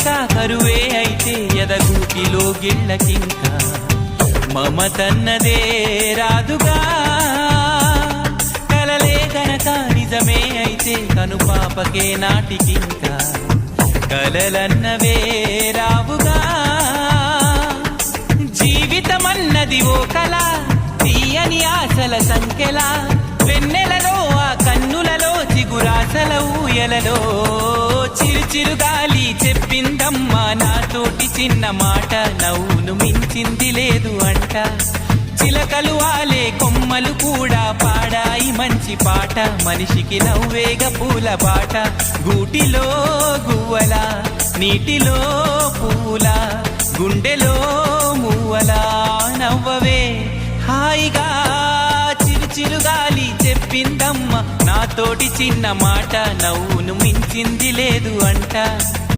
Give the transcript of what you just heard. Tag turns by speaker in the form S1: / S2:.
S1: గనక కరువే అయితే ఎదగూటిలో గిళ్ళకింకా. మమతన్నదే రాదుగా. కలలే గనక నిజమే అయితే కనుపాపకే నాటికింకా. కలలన్నవే రావుగా. జీవితమన్నది ఓ కళ తీయని ఆశల సంఖ్యలా. వెన్నెలలో ఆ కన్నులలో చిగురాశల ఊయలలో. చిరుచిరు గాలి చెప్పిందమ్మా. నాతోటి చిన్న మాట నవ్వును మించింది లేదు అంట. చిలకలు వాలే కొమ్మలు కూడా పాడాయి మంచి పాట. మనిషికి నవ్వేగ పూల బాట. గూటిలో గువ్వల నీటిలో పూల గుండెలో మువ్వలా నవ్వవే. హాయిగా చెప్పిందమ్మ నాతోటి చిన్న మాట నవ్వును మించింది లేదు అంట.